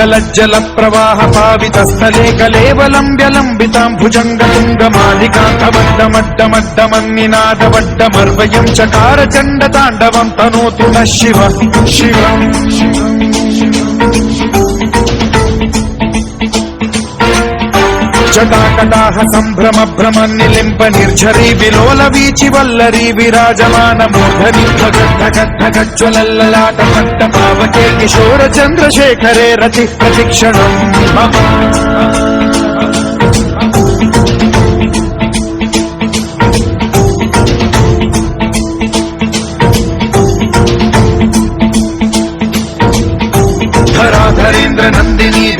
జటాటవీ గలజ్జల ప్రవాహ పావితస్థలే కలేవలంబ్య లంబితాం భుజంగ తుంగ మాలికాంతమడ్డమడ్డమన్నినాదవడ్డమర్వయం జటాకటాహ సంభ్రమ భ్రమ నిలింప నిర్ఝరీ విలోల వీచి వల్లరీ విరాజమాన మూర్ధని జ్వలల్లలాట పట్ట పావకే కిశోర చంద్రశేఖరే రతి ప్రతిక్షణం.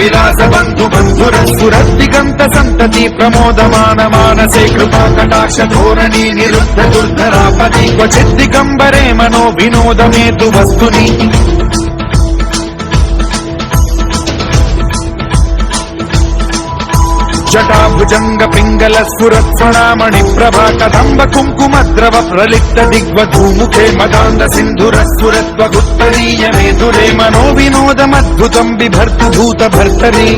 విలాస బంధు బంధుర సురద్దిగంత సంతతి ప్రమోదమాన మానసే కృపా కటాక్ష ధోరణి నిరుద్ధ దుర్ధరాపతి. క్వచిత్ దిగంబరే మనో వినోదమేతు వస్తుని. జటాభుజంగ పింగళ స్ఫురత్వణామణి ప్రభా కదంబ కుంకుమ ద్రవ ప్రలిప్త దిగ్వ ధూముఖే మదాంద సింధుర స్ఫురత్వ గుత్తరీయ మేధురే మనో వినోదమద్భుతం బిభర్తు భూత భర్తరి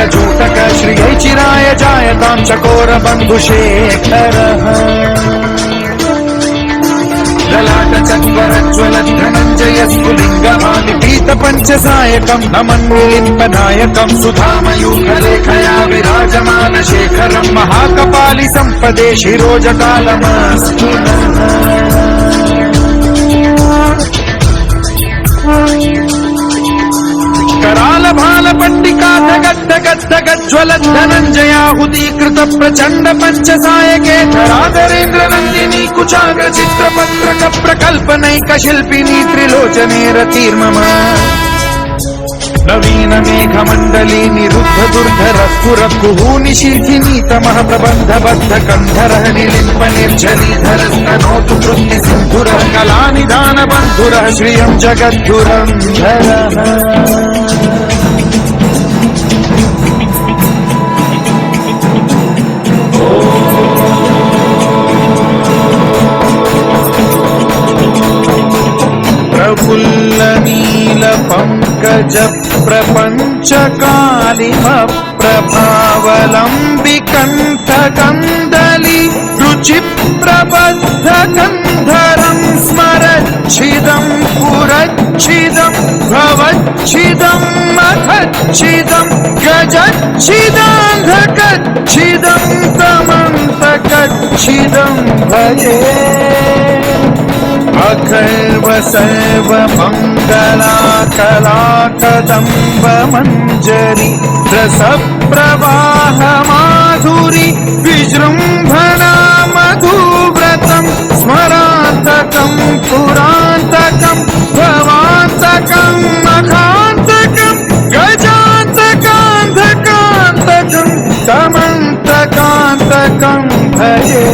निबद्ध जाट जूटक श्रियै चिराय जायतां चकोर बन्धुशेखरः ललाट चत्वर ज्वल धनञ्जय स्फुलिङ्गमानि पीत पञ्चसायकम् नमन्निलिम्बनायकम् सुधामयूखलेखया विराजमान शेखरम् महाकपालि सम्पदे शिरोजकालमस्तु कराल బండికా జగజ్జగజ్జగజ్వల ధనంజయాహుతీకృత ప్రచండ పంచసాయకే ధరాధరేంద్ర నందిని కుచాగ్ర చిత్రపత్రక ప్రకల్పనైక శిల్పిని త్రిలోచనే రతీర్మమా నవీన మేఘ మండలి నిరుద్ధ దుర్ధర కుర కుహూని శీఘినీతమః ప్రబంధ బద్ధ కంధరః నిలింప నిర్జలీధర స్తనోతు కృత్య సింధురః కళానిధాన బంధురః శ్రియం జగద్ధురంధరః जब प्रपंच कालिम प्रभावलंबि कंठ कंदली रुचि प्रबद्ध प्रपञ्चकालिमप्रभावलम्बिकण्ठकन्दलि रुचिप्रबद्धकन्धरं स्मरच्छिदं पुरच्छिदं भवच्छिदं मखच्छिदं गजच्छिदान्धकच्छिदं तमन्तकच्छिदं भजे अखर्व सर्वमङ्गलाकलाकदम्बमञ्जरि रसप्रवाहमाधुरि विजृम्भणा मधुव्रतं स्मरान्तकं पुरान्तकं भवान्तकं मखान्तकं गजान्तकान्धकान्तकं कमन्तकान्तकं भजे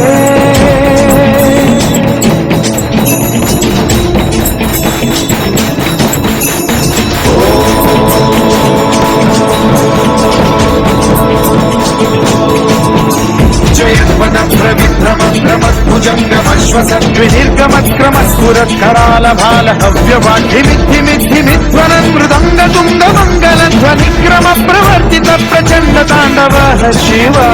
మంత్ర విభ్రమం భ్రమద్భుజంగమశ్వసద్వినిర్గమక్రమస్ఫురత్కరాల బాల హవ్యవాగ్ని మిద్ధి మిద్ధి మిధ్వనం మృదంగ తుంగ మంగళ ధ్వనిక్రమ ప్రవర్తిత ప్రచండ తాండవ శివా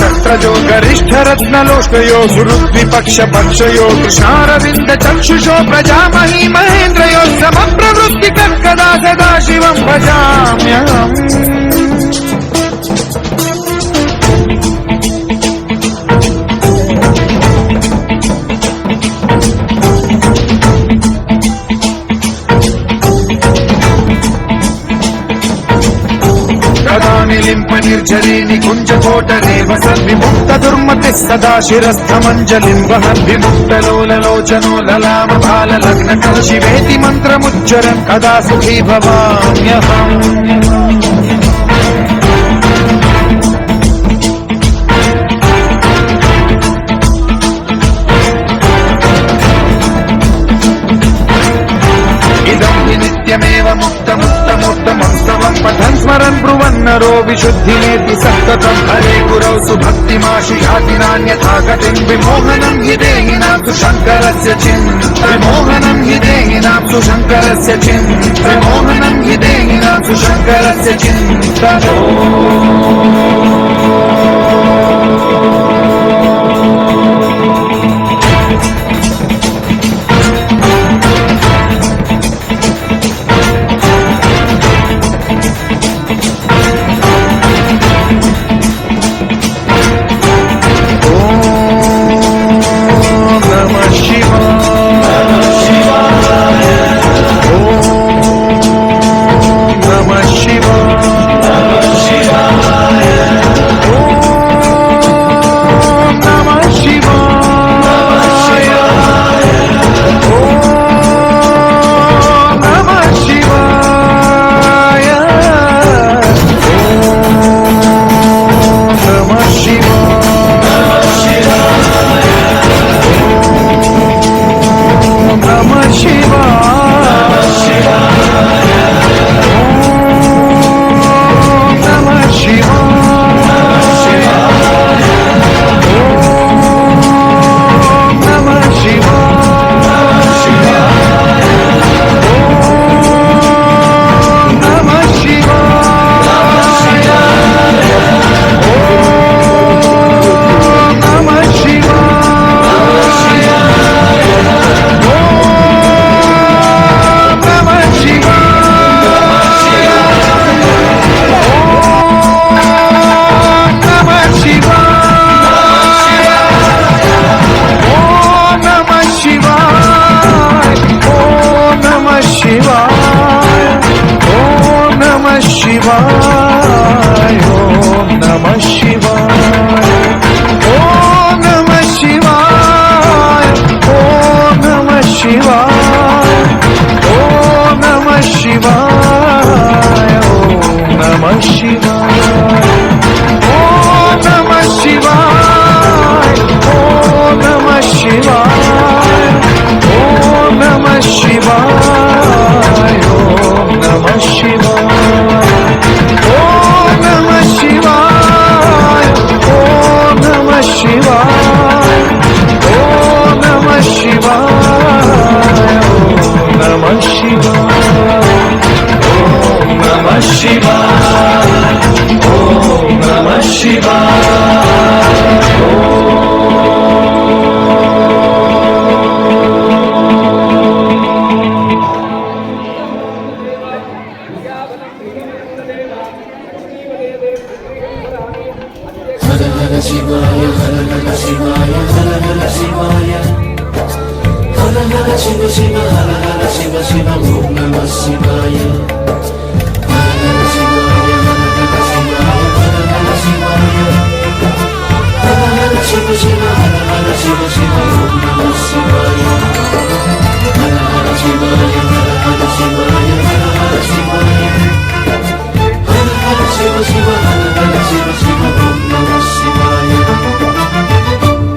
कत्रजो गरिष्ठ रत्नलोष्टयो गुरुद्विपक्ष पक्षयो कृष्णारविन्द चक्षुषो प्रजामही महेन्द्रयो समप्रवृत्ति कर्कदा सदा शिवम् भजाम्यहम् ನಿರ್ಜನೆ ನಿಕುಂಜಕೋಟ ರೇವ ಸನ್ವಿಮುಕ್ತ ದುರ್ಮತಿ ಸದಾ ಶಿರಸ್ಥಮಂಜಲಿಂ ವಹನ್ ವಿಮುಕ್ತಲೋಲ ಲೋಚನೋ ಲಲಾಮ ಬಾಲ ಲಗ್ನ ಕಲಶಿ ವೇದಿ ಮಂತ್ರ ಮುಚ್ಚರಂ ಕದಾ ಸುಖೀ ಭವಾಮ್ಯಹಂ శంకరన్ బ్రువన్నరో విశుద్ధినేతి సతతం హరే గురౌ సుభక్తిమాషి యాతి నాణ్యథా గతిం విమోహనం హి దేహి నాతు శంకరస్య చిన్ విమోహనం హి దేహి నాతు శంకరస్య చిన్ విమోహనం హి నాతు శంకరస్య చిన్ ఓ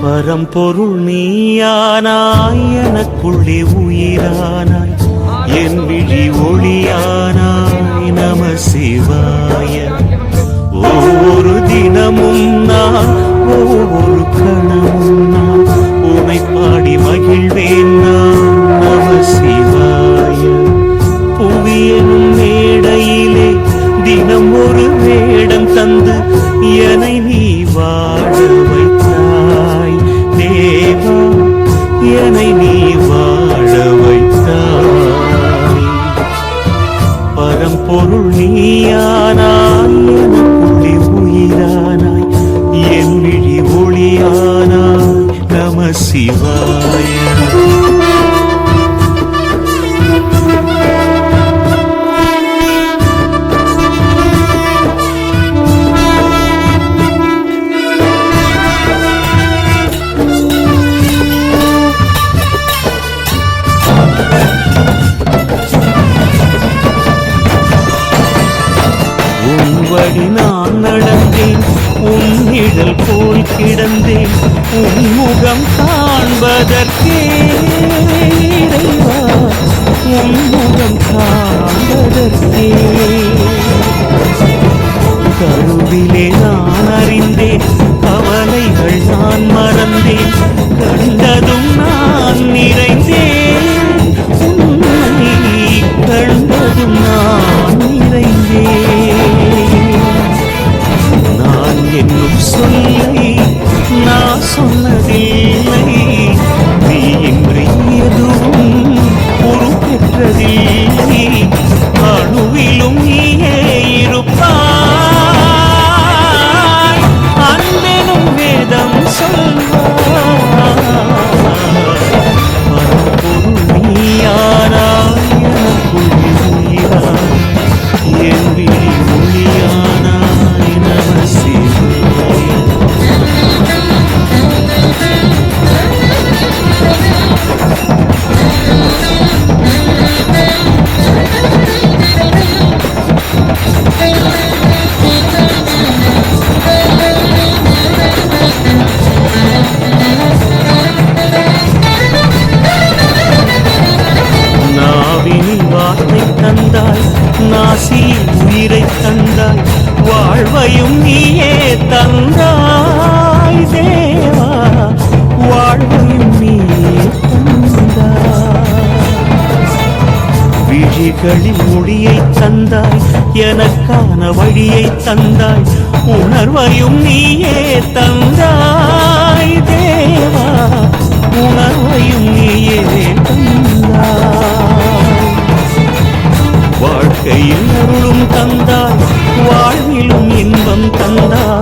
പരമ്പൊരുൾ നീയാനായനക്കുള്ളി ഉയരാനായി. என் விழி ஒளியானாய் நம சிவாய. ஒவ்வொரு தினமும் நான் ஒவ்வொரு கணமும் நான் உனை பாடி மகிழ்வேன் நான். கருவிலே நான் அறிந்தேன். கவலைகள் நான் மறந்தேன். கண்டதும் நான் நிறைந்தேன். உன்னை கண்டதும் நான் நிறைந்தேன். நான் என்னும் சொல்லை நான் சொன்னதில்லை. நீ இன்றி எதுவும் பொறுப்பெற்றதில்லை. மொழிகளின் மொழியை தந்தாய் எனக்கான வழியை தந்தாய் உணர்வையும் நீயே தந்தாய் தேவா. உணர்வையும் நீயே தந்தாய். வாழ்க்கையில் அருளும் தந்தாய் வாழ்விலும் இன்பம் தந்தாய்.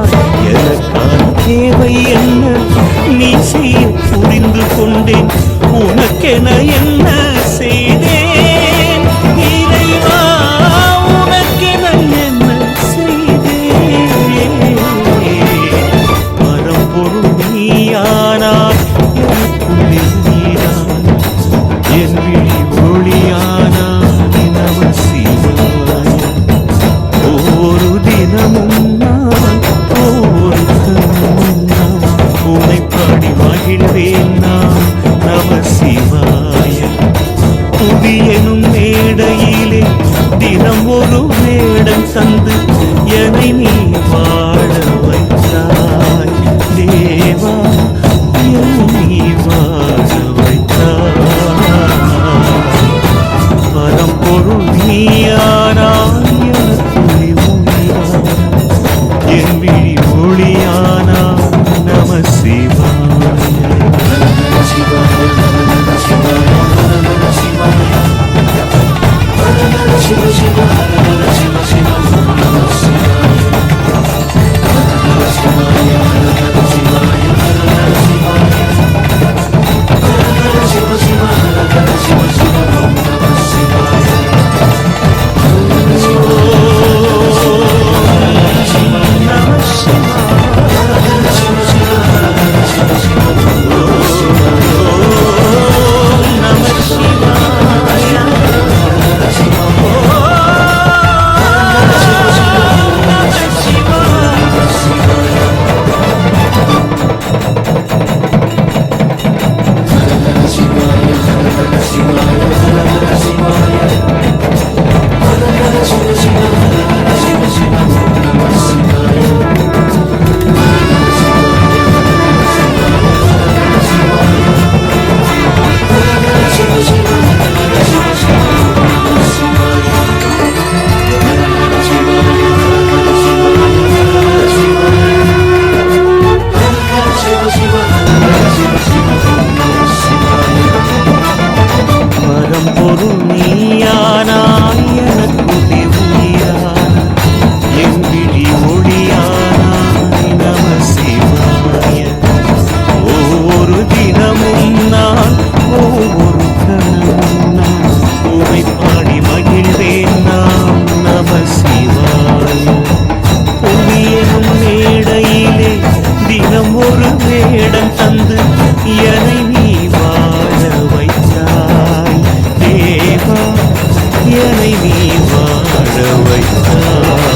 என்னை நீ வாழ வைத்தாய்.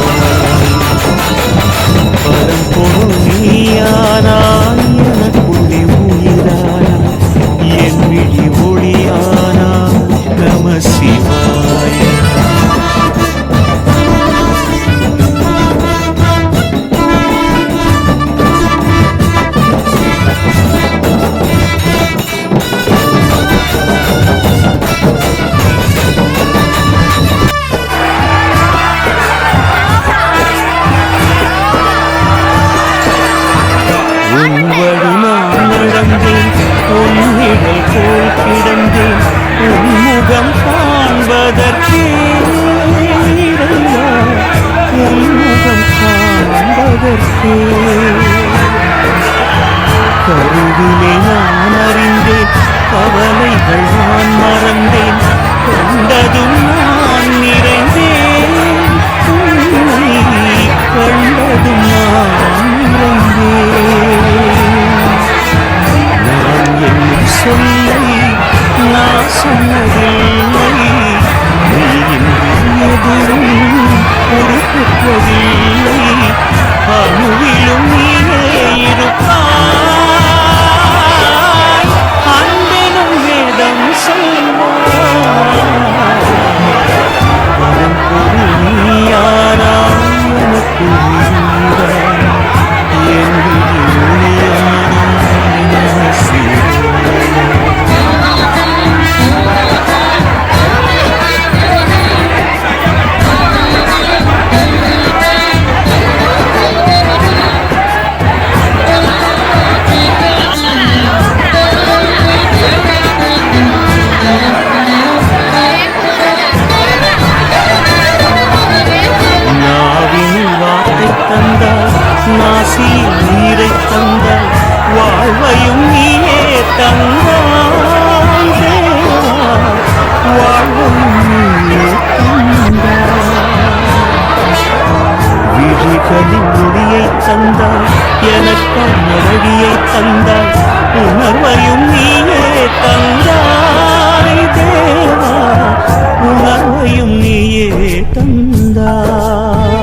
பரம் பொருள் நீயானாய் எனக்குள்ளே உயிராய் என் விழி ஒளியானா நம சிவா. കരുവിലെ ഞാനാ விழிகளின் ஒளியை தந்தாய் எனக்கான வழியை தந்தாய் உணர்வையும் நீயே தந்தாய் தேவா உணர்வையும் நீயே தந்தாய்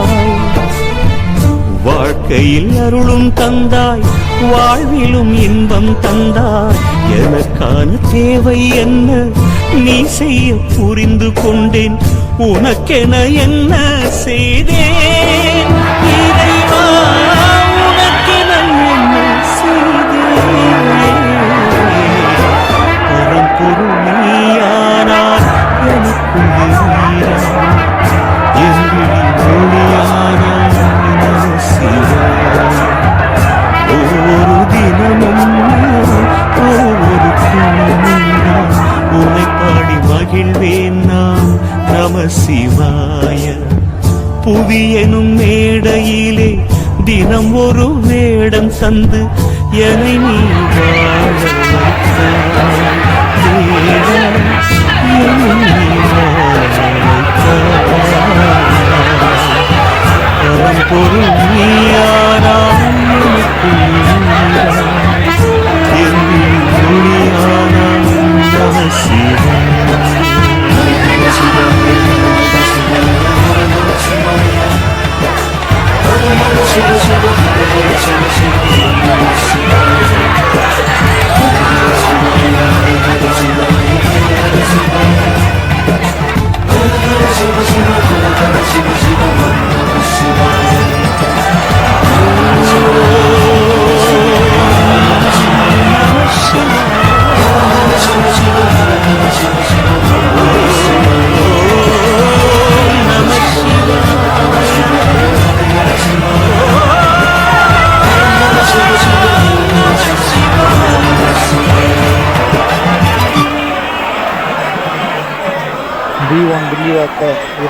வாழ்க்கையில் அருளும் தந்தாய் வாழ்விலும் இன்பம் தந்தாய். காண தேவை என்ன? நீ செய்ய புரிந்து கொண்டேன். உனக்கென என்ன செய்தேன்? சந்து என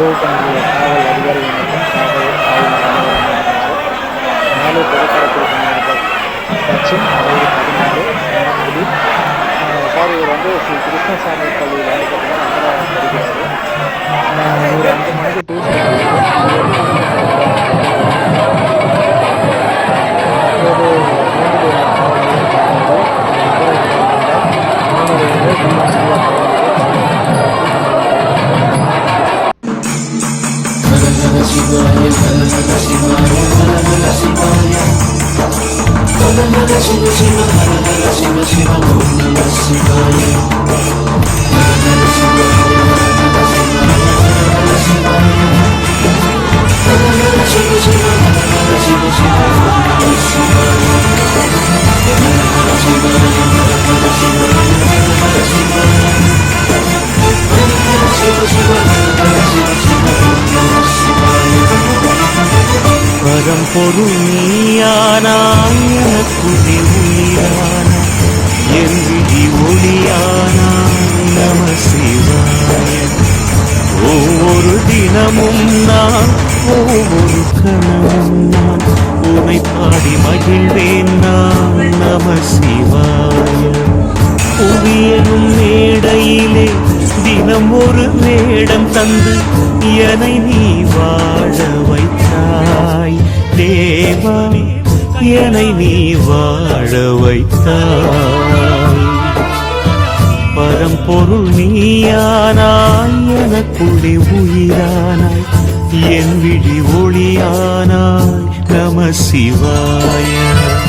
Google నమ శివాయ నమ నమ శివాయ నమ నమ శివాయ నమ నమ శివ శివ నమ నమ శివ శివ ఓం నమ శివాయ నమ నమ శివాయ Shiva Shiva உலகம் பொருள் நீயானாய் எனக்குள்ளே உயிரானாய் என் விதி ஒளியானாய் நம சிவாய. ஒவ்வொரு தினமும் நான் ஒவ்வொரு கணமும் நான் உனை பாடி மகிழ்வேன் நான் நம சிவாய. புவியனும் மேடையிலே தினம் ஒரு வேடம் தந்து என்னை நீ வாழ வைத்தாய். தேவா என்னை நீ வாழ வைத்தாய். பரம்பொருள் நீயானாய் எனக்குள்ளே உயிரானாய். என் விழி ஒளியானாய் நம சிவாய.